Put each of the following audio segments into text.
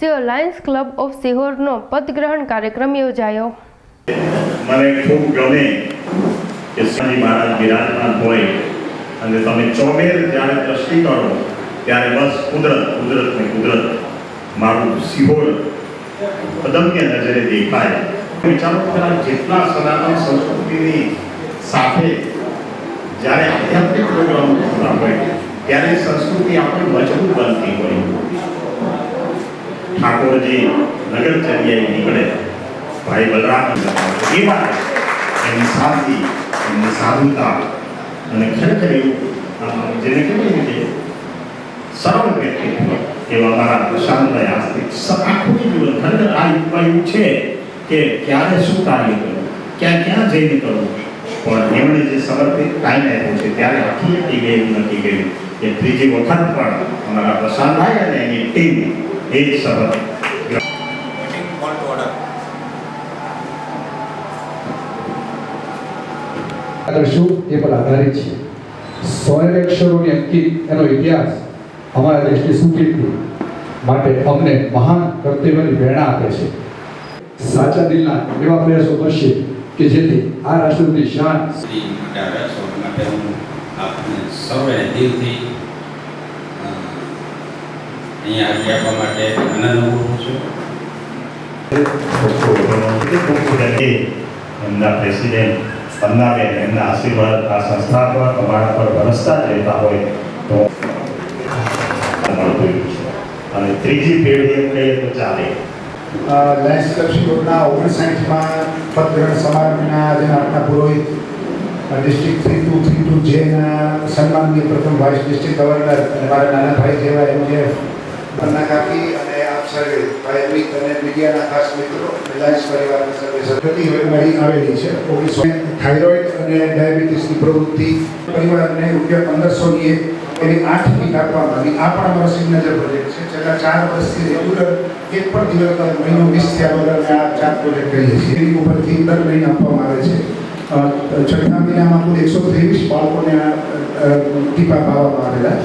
સિયોર Lions club of સિહોરનો પદગ્રહણ કાર્યક્રમ યોજાયો. મને ખૂબ ગમે કે શ્રીજી મહારાજ બિરાજમાન હોય અને તમે ચોમેર જ્યારે દ્રષ્ટિ કરો, ત્યારે બસ કુદરત કુદરત ને કુદરત. મારું સિહોર અદમ્ય નજરે દેખાય. વિચારો ખરા જેટલા સનાતન સંસ્કૃતિની સાથે જ્યારે આધ્યાત્મિક પ્રોગ્રામ હોય, ત્યારે સંસ્કૃતિ આપણી મજબૂત બનતી હોય. ઠાકોરજી નગરચર્યાએ નીકળે ભાઈ બલરામ એ માટે એમની સાદગી એમની સાધુતા અને ખરેખર એવું જેને કહેવાય કે સરળ વ્યક્તિત્વ એવા મારા પ્રશાંતભાઈ આસ્તિક આખું જીવન ખરેખર આ એવું છે કે ક્યારે શું કાર્ય કરવું ક્યાં ક્યાં જઈને કરવું પણ એમણે જે સમર્પિત ટાઈમ આપ્યો છે ત્યારે આખી હતી ગયું નથી ગયું કે ત્રીજી વખત પણ અમારા પ્રશાંતભાઈ અને એની ટીમ એ જ શપથ. કરશું એ પર આધારિત છે સો અક્ષરોની અંકિત એનો ઇતિહાસ અમારા દેશની સુકીર્તિ માટે અમને મહાન કર્તવ્યની પ્રેરણા આપે છે સાચા દિલના એવા પ્રયાસો કરશે કે જેથી આ રાષ્ટ્રની શાન શ્રી માટે હું આપને સૌએ દિલથી અહીંયા હાજરી આપવા માટે આનંદ અનુભવું છું. એમના પ્રેસિડેન્ટ પન્નાબેન એમના આશીર્વાદ આ સંસ્થા પર તમારા પર વરસતા જ રહેતા હોય તો અને ત્રીજી પેઢી એમ કહીએ તો ચાલે. લાયન્સ ક્લબ શિરોડના ઓગણસાઠમાં પદગ્રહણ સમારંભના આજે આપણા પુરોહિત district three two three two જેના સન્માનની પ્રથમ વાઇસ ડિસ્ટ્રિક્ટ ગવર્નર અને મારા નાના ભાઈ જેવા એમ જે પન્ના કાકી અને આપ અને મીડિયાના ખાસ મિત્રો, રિલાયન્સ પરિવારના સર્વે મળી આવેલી છે. ઓગણીસો થાઇરોઇડ અને ડાયાબિટીસની પ્રવૃત્તિ પરિવારને રૂપિયા પંદરસોની એની આઠ ફીટ આપવામાં આવી. આ પણ અમારો સિગ્નેચર પ્રોજેક્ટ છે. છેલ્લા ચાર વર્ષથી રેગ્યુલર એક પણ દિવસ મહિનો મિસ થયા વગર આ ચાર પ્રોજેક્ટ કરીએ છીએ. એની ઉપરથી દર મહિને આપવામાં આવે છે. છઠ્ઠા મહિનામાં કુલ એકસો ત્રેવીસ બાળકોને આ ટીપા પાવામાં આવેલા.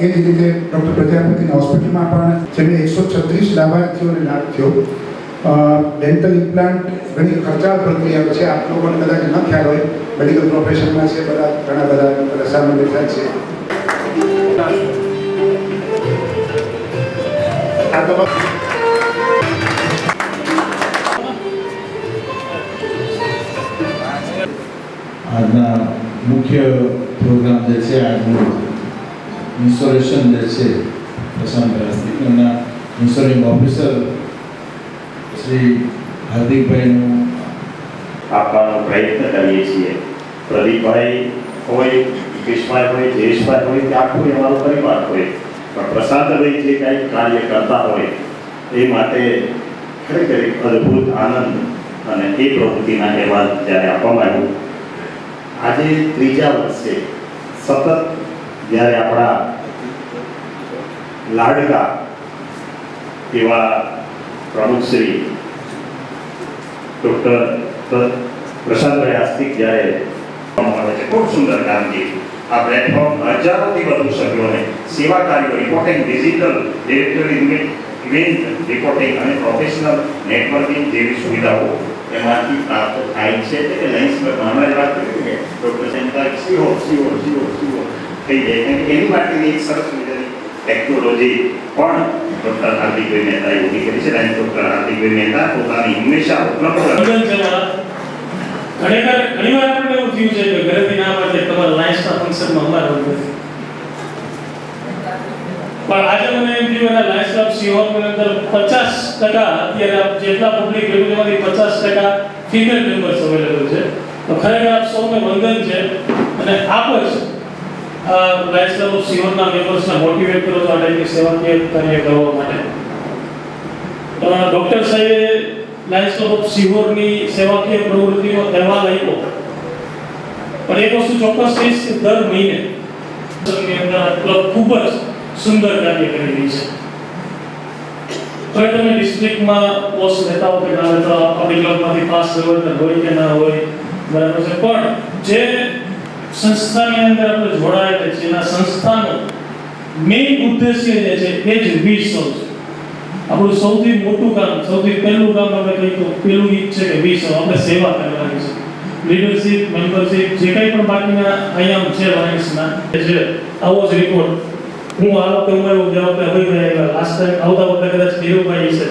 એ જ રીતે ડૉક્ટર પ્રજાપતિની હોસ્પિટલમાં પણ જેમને એકસો છત્રીસ લાભાર્થીઓને લાભ થયો. ડેન્ટલ ઇમ્પ્લાન્ટ ઘણી ખર્ચાળ પ્રક્રિયા છે. આપ લોકોને કદાચ ન ખ્યાલ હોય. મેડિકલ પ્રોફેશનમાં છે બધા, ઘણા બધા રસામાં બેઠા છે. આ તબક્કે આજના મુખ્ય પ્રોગ્રામ જે છે, આજનું ઇન્સ્ટોલેશન જે છે પ્રશાંત રાસ્તિક એમના ઇન્સ્ટોલિંગ ઓફિસર શ્રી હાર્દિકભાઈનું આપવાનો પ્રયત્ન કરીએ છીએ પ્રદીપભાઈ હોય કિશભાઈ હોય જયેશભાઈ હોય કે આખું અમારો પરિવાર હોય પણ પ્રશાંતભાઈ જે કાંઈ કાર્ય કરતા હોય એ માટે ખરેખર એક અદ્ભુત આનંદ અને એ પ્રવૃત્તિના અહેવાલ જ્યારે આપવામાં આવ્યું આજે ત્રીજા વર્ષે સતત જ્યારે આપણા લાડકા એવા પ્રમુખશ્રી ડૉક્ટર પ્રશાંતભાઈ આસ્તિક જ્યારે ખૂબ સુંદર કામગીરી. આ પ્લેટફોર્મ હજારોથી વધુ સભ્યોને સેવા કાર્યો reporting digital directory event reporting અને પ્રોફેશનલ નેટવર્કિંગ જેવી સુવિધાઓ એમાંથી પ્રાપ્ત થાય છે. એટલે લાઇન્સ પર જ વાત કરી કે doctor centre CO CO CO CO થઈ જાય. અને એની માટેની એક સરસ મજાની ટેકનોલોજી પણ ડોક્ટર હાર્દિકભાઈ મહેતાએ ઊભી કરી છે. અને ડોક્ટર હાર્દિકભાઈ મહેતા પોતાની હંમેશા ઉપલબ્ધ ઘણીવાર ઘણીવાર આપણને એવું થયું છે કે ઘરેથી ના પડે તમારા લાયન્સના ફંક્શનમાં અમારે નથી. પણ આજે મને એમ થયું, એના લાયન્સ ઓફ સિહોરની અંદર પચાસ ટકા, અત્યારે જેટલા પબ્લિક રેવન્યુમાંથી પચાસ ટકા ફિમેલ મેમ્બર્સ અવેલેબલ છે. તો ખરેખર આપ સૌને વંદન છે અને આપ જ લાયન્સ ક્લબ ઓફ સિહોરના મેમ્બર્સને મોટિવેટ કરો છો આ ટાઈપની સેવાકીય કાર્ય કરવા માટે. ડૉક્ટર સાહેબે લાયન્સ ક્લબ ઓફ સિહોરની સેવાકીય પ્રવૃત્તિનો અહેવાલ આપ્યો. પણ એક વસ્તુ ચોક્કસ કહીશ કે દર મહિને ક્લબ ખૂબ જ સુંદર કાર્ય કરી રહી છે. તો તમે ડિસ્ટ્રિક્ટમાં પોસ્ટ લેતા હો કે ના લેતા આપણી ક્લબમાંથી પાસ ગવર્નર હોય કે ના હોય, બરાબર છે. પણ જે સંસ્થાની અંદર આપણે જોડાયેલા છીએ એના સંસ્થાનો મેઇન ઉદ્દેશ્ય જે છે, એ જ વી સૌ છે. આપણું સૌથી મોટું કામ સૌથી પહેલું કામ આપણે કહીએ તો પહેલું ઈ છે કે વીસ આપણે સેવા કરવાની છે. લીડરશિપ મેમ્બરશિપ જે કંઈ પણ બાકીના અહીંયા છે લાયન્સના જે આવો જ રિપોર્ટ હું આ વખતે હું એવો વખતે હવે ગયા લાસ્ટ ટાઈમ આવતા વખતે કદાચ ધીરુભાઈ છે.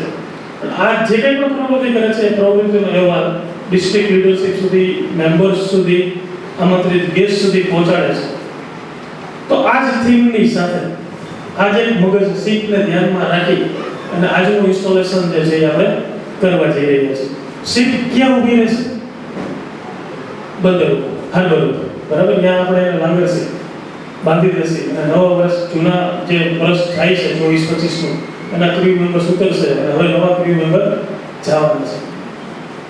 આ જે કંઈ પણ પ્રવૃત્તિ કરે છે, એ પ્રવૃત્તિનો અહેવાલ ડિસ્ટ્રિક્ટ લીડરશિપ સુધી મેમ્બર્સ સુધી આમંત્રિત ગેસ્ટ સુધી પહોંચાડે છે. તો આ જ થીમની સાથે આજે મગજ સીટને ધ્યાનમાં રાખી અને આજનું ઇન્સ્ટોલેશન જે છે એ આપણે કરવા જઈ રહ્યા છીએ સીટ ક્યાં ઊભી રહેશે? બંદર હાર્બર બરાબર? ત્યાં આપણે લાંગર છે. બાંધી દેશે. અને નવા વર્ષ, જૂના જે વર્ષ થાય છે, ચોવીસ, પચીસનું, એના ક્રૂ મેમ્બર્સ ઉતરશે અને હવે નવા ક્રૂ મેમ્બર જવાના છે.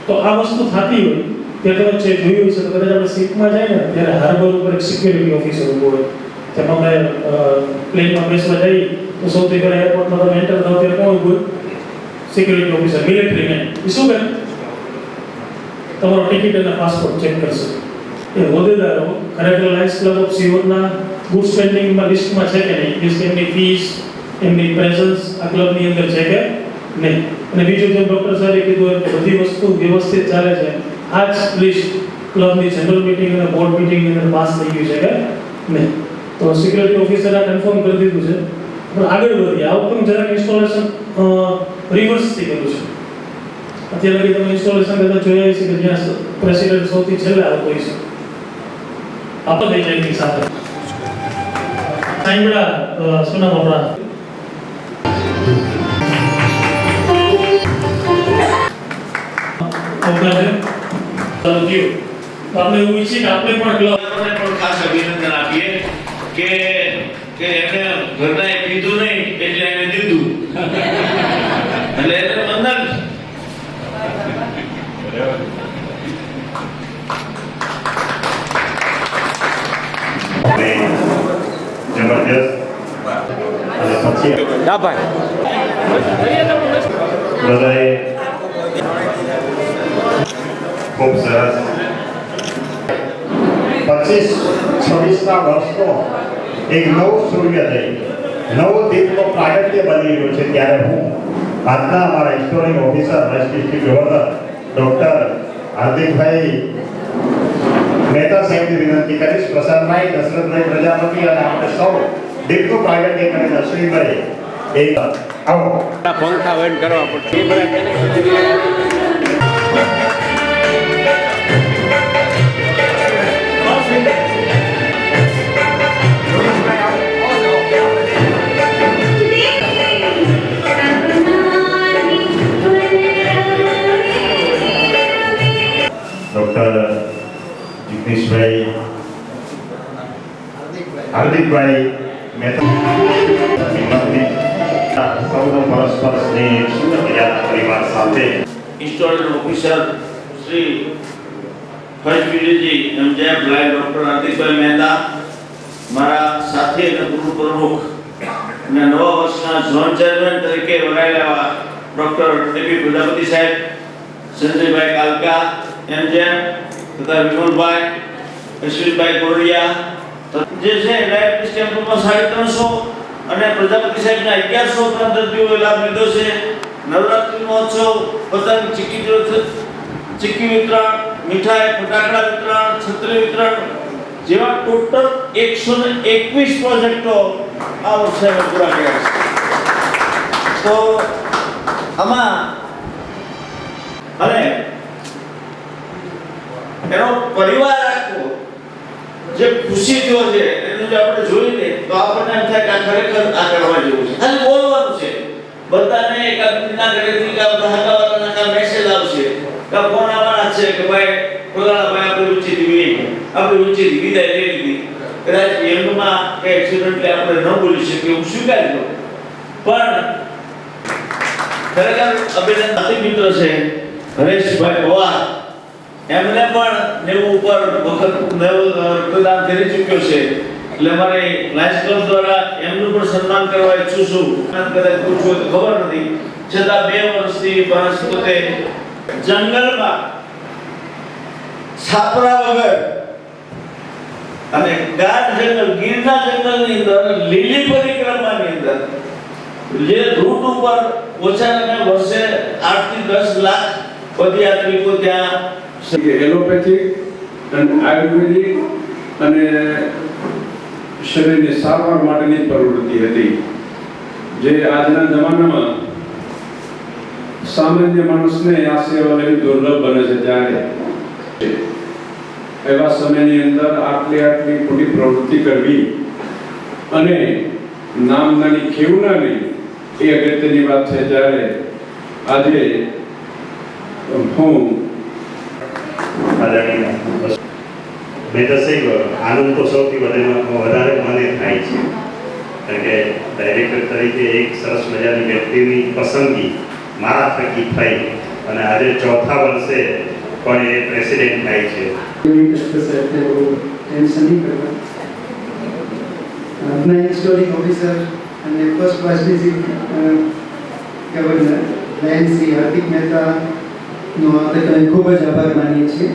તો આ વસ્તુ થતી હોય ત્યારે છે જોયું છે કદાચ આપણે સીટમાં જાય ને, ત્યારે હાર્બર ઉપર એક સિક્યુરિટી ઓફિસર ઊભો હોય. તેમ આપણે પ્લેનમાં બેસવા જઈએ, તો સૌથી પહેલાં એરપોર્ટમાં તમે એન્ટર થાવ, ત્યારે કોણ ઊભું સિક્યુરિટી ઓફિસર મિલિટરી મેન એ શું કરે? તમારો ટિકિટ અને પાસપોર્ટ ચેક કરશે. એ હોદ્દેદારો ખરેખર લાયન્સ ક્લબ ઓફ સિયોરના ગુડ સ્ટેન્ડિંગમાં લિસ્ટમાં છે કે નહીં? મીન્સ એમની ફીસ એમની પ્રેઝન્સ આ ક્લબની અંદર છે કે નહીં? અને બીજું જેમ ડૉક્ટર સાહેબે કીધું એમ બધી વસ્તુ વ્યવસ્થિત ચાલે છે. આ જ લિસ્ટ ક્લબની જનરલ મિટિંગ અને બોર્ડ મિટિંગની અંદર પાસ થઈ ગયું છે કે નહીં? તો સિક્યુરિટી ઓફિસરે કન્ફર્મ કરી દીધું છે. પણ આગળ વધીએ. આ વખતે જરાક ઇન્સ્ટોલેશન રિવર્સથી કર્યું છે? અત્યાર લગી તમે ઇન્સ્ટોલેશન કરતા જોયા હશે કે જ્યાં પ્રેસિડેન્ટ સૌથી છેલ્લે આવતો હોય છે. આપો થઈ જાય સાથે. સાંભળા સુના આપણા? ચાલો જીઓ તો આપણે એવું ઈચ્છીએ કે આપણે પણ ક્લબને પણ ખાસ અભિનંદન આપીએ કે કે એમને ઘરના એ પીધું નહીં એટલે એને દીધું. એટલે એને વંદન જબરજસ્ત. અને પછી બધાએ છવ્વીસના વર્ષનો એક નવ સૂર્યોદય, નવો દીપનો પ્રાગટ્ય બની રહ્યો છે. ત્યારે હું આજના અમારા historic officer district governor doctor Hardikbhai Mehta સાહેબની વિનંતી કરીશ. પ્રસાદભાઈ, દશરથભાઈ પ્રજાપતિ અને આપણે સૌ દીપનું પ્રાગટ્ય કરી અશ્વિનભાઈ એક આવો. પંખા બંધ કરવા પડશે. હાર્દિકભાઈ મહેતા સૌનો પરસ્પર સ્નેહ, સુંદર પરિવાર સાથે. ડોક્ટર હાર્દિકભાઈ મહેતા, મારા સાથે પૂર્વ પ્રમુખ અને નવા વર્ષના ઝોન ચેરમેન તરીકે વરાયેલા ડોક્ટર એપી પ્રજાપતિ સાહેબ, સંજયભાઈ કાલકા એમ જેમ તથા વિમલભાઈ, અશ્વિનભાઈ કોરડિયા જે છે લાઈફ કેમ્પમાં સાડી ત્રણસો અને પ્રજાપતિ સાહેબના અગિયારસો ઉપરાંત લાભ લીધો છે. નવરાત્રી મહોત્સવ પતંગ ચીકી ચીકી વિતરણ, મીઠાઈ, ફટાકડા વિતરણ, છત્રી વિતરણ, જેવા ટોટલ એકસો ને એકવીસ પ્રોજેક્ટો આ વર્ષે પૂરા કર્યા છે. તો આમાં અને એનો પરિવાર જે ખુશી થયો છે, એનું જો આપણે જોઈએ તો આપણને એમ થાય કે આ ખરેખર આ કરવા જેવું છે. ખાલી બોલવાનું છે. બધાને એકાબીજીના ઘરેથી કે હકાવાળાના કા મેસેજ આવશે, કે ફોન આવવાના છે કે ભાઈ, ફલાણા ભાઈ આપણી રુચિથી વિદાય આપણી રુચિથી વિદાય લઈ લીધી. કદાચ એમમાં કે એક્સિડન્ટલી આપણે ન બોલી શકીએ એવું સ્વીકારી લઉં પણ ખરેખર અભિનંદન મિત્ર છે, હરેશભાઈ પવાર એમને પણ નેવું ઉપર વખત રક્તદાન કરી ચૂક્યો છે. એટલે મારે લાયન્સ ક્લબ દ્વારા એમનું પણ સન્માન કરવા ઈચ્છું છું. કદાચ પૂછવું તો ખબર નથી. છતાં બે વર્ષથી માણસ પોતે જંગલમાં છાપરા વગર અને ગાઢ જંગલ, ગીરના જંગલની અંદર, લીલી પરિક્રમાની અંદર, જે રૂટ ઉપર ઓછા વર્ષે આઠથી દસ લાખ પદયાત્રિકો ત્યાં એલોપેથિક અને આયુર્વેદિક અને શરીરની સારવાર માટેની પ્રવૃત્તિ હતી. જે આજના જમાનામાં સામાન્ય માણસને આ સેવા લેવી દુર્લભ બને છે ત્યારે. એવા સમયની અંદર આટલી આટલી ખોટી પ્રવૃત્તિ કરવી અને નામનાની ખેવનાની એ અગત્યની વાત છે. ત્યારે આજે હું આદરણીય મેં તો સહી આનંદ તો સૌથી વધારે મને થાય છે કારણ કે ડાયરેક્ટર તરીકે એક સરસ મજાની વ્યક્તિની પસંદગી મારા થકી થઈ અને આજે ચોથા વર્ષે પણ એ પ્રેસિડેન્ટ થાય છે આપના ઇન્સ્ટોલિંગ ઓફિસર અને ફર્સ્ટ ક્લાસની ગવર્નર લાયન શ્રી હાર્દિક મહેતાનો આપણે ખૂબ જ આભાર માનીએ છીએ.